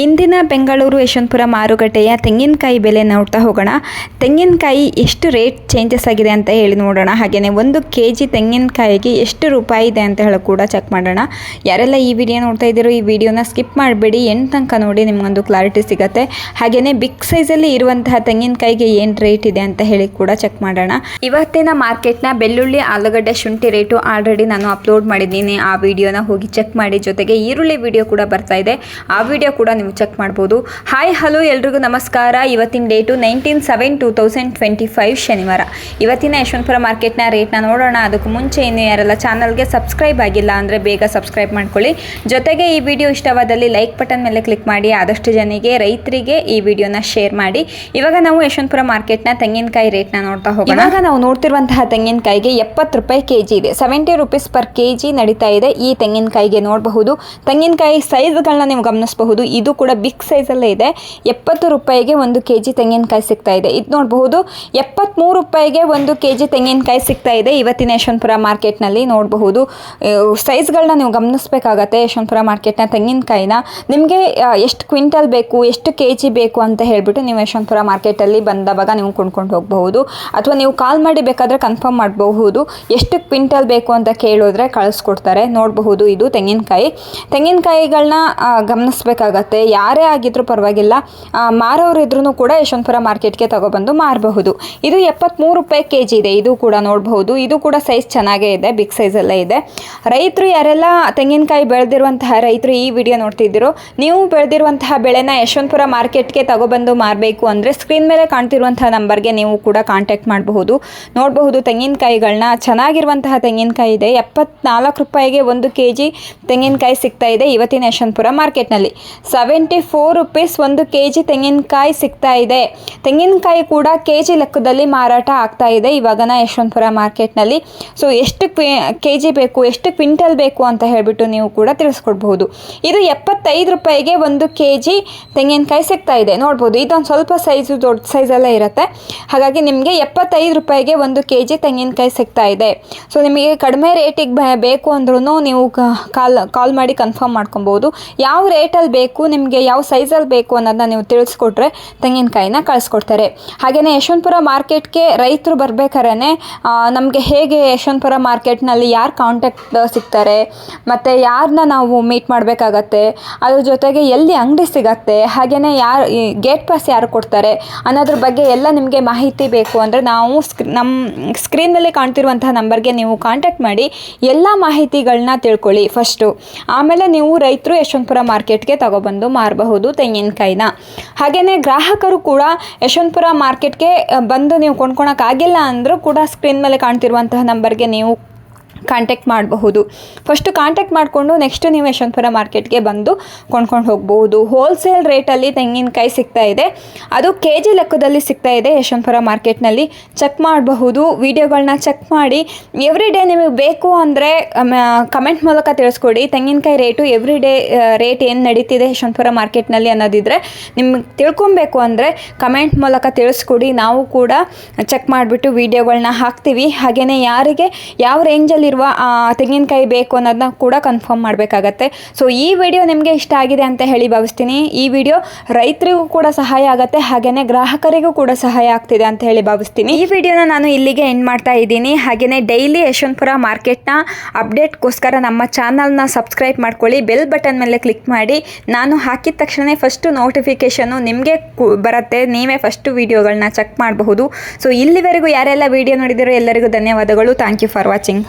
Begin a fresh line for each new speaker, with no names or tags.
ಇಂದಿನ ಬೆಂಗಳೂರು ಯಶವಂತಪುರ ಮಾರುಕಟ್ಟೆಯ ತೆಂಗಿನಕಾಯಿ ಬೆಲೆ ನೋಡ್ತಾ ಹೋಗೋಣ. ತೆಂಗಿನಕಾಯಿ ಎಷ್ಟು ರೇಟ್ ಚೇಂಜಸ್ ಆಗಿದೆ ಅಂತ ಹೇಳಿ ನೋಡೋಣ. ಹಾಗೆಯೇ ಒಂದು ಕೆ ಜಿ ತೆಂಗಿನಕಾಯಿಗೆ ಎಷ್ಟು ರೂಪಾಯಿ ಇದೆ ಅಂತ ಹೇಳಿ ಕೂಡ ಚೆಕ್ ಮಾಡೋಣ. ಯಾರೆಲ್ಲ ಈ ವಿಡಿಯೋ ನೋಡ್ತಾ ಇದ್ದೀರೋ ಈ ವಿಡಿಯೋನ ಸ್ಕಿಪ್ ಮಾಡಬೇಡಿ. ಎಂಟು ತನಕ ನೋಡಿ ನಿಮಗೊಂದು ಕ್ಲಾರಿಟಿ ಸಿಗುತ್ತೆ. ಹಾಗೆಯೇ ಬಿಗ್ ಸೈಜಲ್ಲಿ ಇರುವಂತಹ ತೆಂಗಿನಕಾಯಿಗೆ ಏನು ರೇಟ್ ಇದೆ ಅಂತ ಹೇಳಿ ಕೂಡ ಚೆಕ್ ಮಾಡೋಣ. ಇವತ್ತಿನ ಮಾರ್ಕೆಟ್ನ ಬೆಳ್ಳುಳ್ಳಿ, ಆಲೂಗಡ್ಡೆ, ಶುಂಠಿ ರೇಟು ಆಲ್ರೆಡಿ ನಾನು ಅಪ್ಲೋಡ್ ಮಾಡಿದ್ದೀನಿ. ಆ ವಿಡಿಯೋನ ಹೋಗಿ ಚೆಕ್ ಮಾಡಿ. ಜೊತೆಗೆ ಈರುಳ್ಳಿ ವಿಡಿಯೋ ಕೂಡ ಬರ್ತಾ ಇದೆ. ಆ ವಿಡಿಯೋ ಕೂಡ ನೀವು ಚೆಕ್ ಮಾಡ್ಬೋದು. ಹಾಯ್ ಹಲೋ ಎಲ್ರಿಗೂ ನಮಸ್ಕಾರ. ಇವತ್ತಿನ date nineteen seven two thousand twenty five ಶನಿವಾರ. ಇವತ್ತಿನ ಯಶವಂತಪುರ ಮಾರ್ಕೆಟ್ನ ರೇಟ್ನ ನೋಡೋಣ. ಅದಕ್ಕೆ ಮುಂಚೆ ಇನ್ನು ಯಾರೆಲ್ಲ ಚಾನಲ್ಗೆ ಸಬ್ಸ್ಕ್ರೈಬ್ ಆಗಿಲ್ಲ ಅಂದರೆ ಬೇಗ ಸಬ್ಸ್ಕ್ರೈಬ್ ಮಾಡ್ಕೊಳ್ಳಿ. ಜೊತೆಗೆ ಈ ವಿಡಿಯೋ ಇಷ್ಟವಾದಲ್ಲಿ ಲೈಕ್ ಬಟನ್ ಮೇಲೆ ಕ್ಲಿಕ್ ಮಾಡಿ. ಆದಷ್ಟು ಜನಿಗೆ ರೈತರಿಗೆ ಈ ವಿಡಿಯೋನ ಶೇರ್ ಮಾಡಿ. ಇವಾಗ ನಾವು ಯಶವಂತಪುರ ಮಾರ್ಕೆಟ್ನ ತೆಂಗಿನಕಾಯಿ ರೇಟ್ನ ನೋಡ್ತಾ ಹೋಗೋಣ. ಇವಾಗ ನಾವು ನೋಡ್ತಿರುವಂತಹ ತೆಂಗಿನಕಾಯಿಗೆ ಎಪ್ಪತ್ತು ರೂಪಾಯಿ ಕೆ ಜಿ ಇದೆ. Seventy rupees per K G ನಡೀತಾ ಇದೆ ಈ ತೆಂಗಿನಕಾಯಿಗೆ ನೋಡಬಹುದು. ತೆಂಗಿನಕಾಯಿ ಸೈಜ್ಗಳನ್ನ ನೀವು ಗಮನಿಸಬಹುದು. ಇದು ಕೂಡ ಬಿಗ್ ಸೈಜಲ್ಲೇ ಇದೆ. ಎಪ್ಪತ್ತು ರೂಪಾಯಿಗೆ ಒಂದು ಕೆ ಜಿ ತೆಂಗಿನಕಾಯಿ ಸಿಗ್ತಾ ಇದೆ. ಇದು ನೋಡಬಹುದು ಎಪ್ಪತ್ತ್ಮೂರು ರೂಪಾಯಿಗೆ ಒಂದು ಕೆ ಜಿ ತೆಂಗಿನಕಾಯಿ ಸಿಗ್ತಾ ಇದೆ ಇವತ್ತಿನ ಯಶವಂತಪುರ ಮಾರ್ಕೆಟ್ನಲ್ಲಿ ನೋಡಬಹುದು ಸೈಜ್ಗಳನ್ನ ನೀವು ಗಮನಿಸಬೇಕಾಗತ್ತೆ ಯಶವಂತಪುರ ಮಾರ್ಕೆಟ್ನ ತೆಂಗಿನಕಾಯಿನ. ನಿಮಗೆ ಎಷ್ಟು ಕ್ವಿಂಟಲ್ ಬೇಕು, ಎಷ್ಟು ಕೆ ಜಿ ಬೇಕು ಅಂತ ಹೇಳಿಬಿಟ್ಟು ನೀವು ಯಶವಂತಪುರ ಮಾರ್ಕೆಟಲ್ಲಿ ಬಂದವಾಗ ನೀವು ಕೊಂಡ್ಕೊಂಡು ಹೋಗಬಹುದು. ಅಥವಾ ನೀವು ಕಾಲ್ ಮಾಡಿ ಬೇಕಾದರೆ ಕನ್ಫರ್ಮ್ ಮಾಡಬಹುದು. ಎಷ್ಟು ಕ್ವಿಂಟಲ್ ಬೇಕು ಅಂತ ಕೇಳಿದ್ರೆ ಕಳಿಸ್ಕೊಡ್ತಾರೆ. ನೋಡಬಹುದು, ಇದು ತೆಂಗಿನಕಾಯಿ. ತೆಂಗಿನಕಾಯಿಗಳನ್ನ ಗಮನಿಸಬೇಕಾಗತ್ತೆ ಯಾರೇ ಆಗಿದ್ರೂ ಪರವಾಗಿಲ್ಲ. ಮಾರೋರು ಇದ್ರೂ ಕೂಡ ಯಶವಂತಪುರ ಮಾರ್ಕೆಟ್ಗೆ ತಗೊಬಂದು ಮಾರಬಹುದು. ಇದು ಎಪ್ಪತ್ತ್ಮೂರು ರೂಪಾಯಿ ಕೆ ಜಿ ಇದೆ. ಇದು ಕೂಡ ನೋಡಬಹುದು. ಇದು ಕೂಡ ಸೈಜ್ ಚೆನ್ನಾಗೇ ಇದೆ. ಬಿಗ್ ಸೈಜಲ್ಲೇ ಇದೆ. ರೈತರು ಯಾರೆಲ್ಲ ತೆಂಗಿನಕಾಯಿ ಬೆಳೆದಿರುವಂತಹ ರೈತರು ಈ ವಿಡಿಯೋ ನೋಡ್ತಿದ್ದೀರೋ, ನೀವು ಬೆಳೆದಿರುವಂತಹ ಬೆಳೆನ ಯಶವಂತಪುರ ಮಾರ್ಕೆಟ್ಗೆ ತಗೊಬಂದು ಮಾರಬೇಕು ಅಂದರೆ ಸ್ಕ್ರೀನ್ ಮೇಲೆ ಕಾಣ್ತಿರುವಂತಹ ನಂಬರ್ಗೆ ನೀವು ಕೂಡ ಕಾಂಟ್ಯಾಕ್ಟ್ ಮಾಡಬಹುದು. ನೋಡಬಹುದು ತೆಂಗಿನಕಾಯಿಗಳನ್ನ ಚೆನ್ನಾಗಿರುವಂತಹ ತೆಂಗಿನಕಾಯಿ ಇದೆ. ಎಪ್ಪತ್ನಾಲ್ಕು ರೂಪಾಯಿಗೆ ಒಂದು ಕೆ ಜಿ ತೆಂಗಿನಕಾಯಿ ಸಿಗ್ತಾ ಇದೆ ಇವತ್ತಿನ ಯಶವಂತಪುರ ಮಾರ್ಕೆಟ್ನಲ್ಲಿ. ಸೆವೆಂಟಿ ಫೋರ್ ರುಪೀಸ್ ಒಂದು ಕೆ ಜಿ ತೆಂಗಿನಕಾಯಿ ಸಿಗ್ತಾ ಇದೆ. ತೆಂಗಿನಕಾಯಿ ಕೂಡ ಕೆ ಜಿ ಲೆಕ್ಕದಲ್ಲಿ ಮಾರಾಟ ಆಗ್ತಾ ಇದೆ ಇವಾಗನ ಯಶವಂತಪುರ ಮಾರ್ಕೆಟ್ನಲ್ಲಿ ಸೊ ಎಷ್ಟು ಕೆ ಜಿ ಬೇಕು, ಎಷ್ಟು ಕ್ವಿಂಟಲ್ ಬೇಕು ಅಂತ ಹೇಳಿಬಿಟ್ಟು ನೀವು ಕೂಡ ತಿಳಿಸ್ಕೊಡ್ಬಹುದು. ಇದು ಎಪ್ಪತ್ತೈದು ರೂಪಾಯಿಗೆ ಒಂದು ಕೆ ಜಿ ತೆಂಗಿನಕಾಯಿ ಸಿಗ್ತಾ ಇದೆ. ನೋಡ್ಬೋದು, ಇದೊಂದು ಸ್ವಲ್ಪ ಸೈಜು ದೊಡ್ಡ ಸೈಜೆಲ್ಲ ಇರುತ್ತೆ. ಹಾಗಾಗಿ ನಿಮಗೆ ಎಪ್ಪತ್ತೈದು ರೂಪಾಯಿಗೆ ಒಂದು ಕೆ ಜಿ ತೆಂಗಿನಕಾಯಿ ಸಿಗ್ತಾ ಇದೆ. ಸೊ ನಿಮಗೆ ಕಡಿಮೆ ರೇಟಿಗೆ ಬೇಕು ಅಂದ್ರೂ ನೀವು ಕಾಲ್ ಕಾಲ್ ಮಾಡಿ ಕನ್ಫರ್ಮ್ ಮಾಡ್ಕೊಬೋದು. ಯಾವ ರೇಟಲ್ಲಿ ಬೇಕು ನಿಮಗೆ ಯಾವ ಸೈಜಲ್ಲಿ ಬೇಕು ಅನ್ನೋದನ್ನ ನೀವು ತಿಳಿಸ್ಕೊಟ್ರೆ ತೆಂಗಿನಕಾಯಿನ ಕಳಿಸ್ಕೊಡ್ತಾರೆ. ಹಾಗೆಯೇ ಯಶವಂತಪುರ ಮಾರ್ಕೆಟ್ಗೆ ರೈತರು ಬರ್ಬೇಕಾದ್ರೆ ನಮಗೆ ಹೇಗೆ ಯಶವಂತಪುರ ಮಾರ್ಕೆಟ್ನಲ್ಲಿ ಯಾರು ಕಾಂಟ್ಯಾಕ್ಟ್ ಸಿಗ್ತಾರೆ, ಮತ್ತು ಯಾರನ್ನ ನಾವು ಮೀಟ್ ಮಾಡಬೇಕಾಗತ್ತೆ, ಅದ್ರ ಜೊತೆಗೆ ಎಲ್ಲಿ ಅಂಗಡಿ ಸಿಗತ್ತೆ ಹಾಗೆಯೇ ಯಾರು ಗೇಟ್ ಪಾಸ್ ಯಾರು ಕೊಡ್ತಾರೆ ಅನ್ನೋದ್ರ ಬಗ್ಗೆ ಎಲ್ಲ ನಿಮಗೆ ಮಾಹಿತಿ ಬೇಕು ಅಂದರೆ ನಾವು ಸ್ಕ್ರೀ ನಮ್ಮ ಸ್ಕ್ರೀನಲ್ಲಿ ಕಾಣ್ತಿರುವಂತಹ ನಂಬರ್ಗೆ ನೀವು ಕಾಂಟ್ಯಾಕ್ಟ್ ಮಾಡಿ ಎಲ್ಲ ಮಾಹಿತಿಗಳನ್ನ ತಿಳ್ಕೊಳ್ಳಿ ಫಸ್ಟು ಆಮೇಲೆ ನೀವು ರೈತರು ಯಶವಂತಪುರ ಮಾರ್ಕೆಟ್ಗೆ ತಗೊಬಂದು ಮಾರಬಹುದು ತೆಂಗಿನಕಾಯಿನ. ಹಾಗೆಯೇ ಗ್ರಾಹಕರು ಕೂಡ ಯಶವಂತಪುರ ಮಾರ್ಕೆಟ್ಗೆ ಬಂದು ನೀವು ಕೊಂಡ್ಕೊಳಕ್ಕಾಗಿಲ್ಲ ಅಂದರೂ ಕೂಡ ಸ್ಕ್ರೀನ್ ಮೇಲೆ ಕಾಣ್ತಿರುವಂತಹ ನಂಬರ್ಗೆ ನೀವು ಕಾಂಟ್ಯಾಕ್ಟ್ ಮಾಡಬಹುದು. ಫಸ್ಟು ಕಾಂಟ್ಯಾಕ್ಟ್ ಮಾಡಿಕೊಂಡು ನೆಕ್ಸ್ಟ್ ನೀವು ಯಶವಂತಪುರ ಮಾರ್ಕೆಟ್ಗೆ ಬಂದು ಕೊಂಡ್ಕೊಂಡು ಹೋಗ್ಬೋದು ಹೋಲ್ಸೇಲ್ ರೇಟಲ್ಲಿ ತೆಂಗಿನಕಾಯಿ ಸಿಗ್ತಾ ಇದೆ. ಅದು ಕೆ ಜಿ ಲೆಕ್ಕದಲ್ಲಿ ಸಿಗ್ತಾ ಇದೆ ಯಶವಂತಪುರ ಮಾರ್ಕೆಟ್ನಲ್ಲಿ. ಚೆಕ್ ಮಾಡಬಹುದು. ವೀಡಿಯೋಗಳನ್ನ ಚೆಕ್ ಮಾಡಿ. ಎವ್ರಿ ಡೇ ನಿಮಗೆ ಬೇಕು ಅಂದರೆ ಕಮೆಂಟ್ ಮೂಲಕ ತಿಳಿಸ್ಕೊಡಿ. ತೆಂಗಿನಕಾಯಿ ರೇಟು ಎವ್ರಿ ಡೇ ರೇಟ್ ಏನು ನಡೀತಿದೆ ಯಶವಂತಪುರ ಮಾರ್ಕೆಟ್ನಲ್ಲಿ ಅನ್ನೋದಿದ್ರೆ ನಿಮ್ಗೆ ತಿಳ್ಕೊಬೇಕು ಅಂದರೆ ಕಮೆಂಟ್ ಮೂಲಕ ತಿಳಿಸ್ಕೊಡಿ. ನಾವು ಕೂಡ ಚೆಕ್ ಮಾಡಿಬಿಟ್ಟು ವಿಡಿಯೋಗಳನ್ನ ಹಾಕ್ತೀವಿ. ಹಾಗೆಯೇ ಯಾರಿಗೆ, ಯಾವ ರೇಂಜಲ್ಲಿರುವ ತೆಂಗಿನಕಾಯಿ ಬೇಕು ಅನ್ನೋದನ್ನ ಕೂಡ ಕನ್ಫರ್ಮ್ ಮಾಡಬೇಕಾಗತ್ತೆ. ಸೊ ಈ ವಿಡಿಯೋ ನಿಮಗೆ ಇಷ್ಟ ಆಗಿದೆ ಅಂತ ಹೇಳಿ ಭಾವಿಸ್ತೀನಿ. ಈ ವಿಡಿಯೋ ರೈತರಿಗೂ ಕೂಡ ಸಹಾಯ ಆಗುತ್ತೆ ಹಾಗೆಯೇ ಗ್ರಾಹಕರಿಗೂ ಕೂಡ ಸಹಾಯ ಆಗ್ತಿದೆ ಅಂತ ಹೇಳಿ ಭಾವಿಸ್ತೀನಿ. ಈ ವಿಡಿಯೋನ ನಾನು ಇಲ್ಲಿಗೆ ಎಂಡ್ ಮಾಡ್ತಾ ಇದ್ದೀನಿ. ಹಾಗೆಯೇ ಡೈಲಿ ಯಶವಂತಪುರ ಮಾರ್ಕೆಟ್ನ ಅಪ್ಡೇಟ್ಗೋಸ್ಕರ ನಮ್ಮ ಚಾನಲ್ನ ಸಬ್ಸ್ಕ್ರೈಬ್ ಮಾಡ್ಕೊಳ್ಳಿ. ಬೆಲ್ ಬಟನ್ ಮೇಲೆ ಕ್ಲಿಕ್ ಮಾಡಿ. ನಾನು ಹಾಕಿದ ತಕ್ಷಣ ಫಸ್ಟು ನೋಟಿಫಿಕೇಷನು ನಿಮಗೆ ಬರುತ್ತೆ. ನೀವೇ ಫಸ್ಟು ವಿಡಿಯೋಗಳನ್ನ ಚೆಕ್ ಮಾಡಬಹುದು. ಸೊ ಇಲ್ಲಿವರೆಗೂ ಯಾರೆಲ್ಲ ವಿಡಿಯೋ ನೋಡಿದಿರೋ ಎಲ್ಲರಿಗೂ ಧನ್ಯವಾದಗಳು. Thank you for watching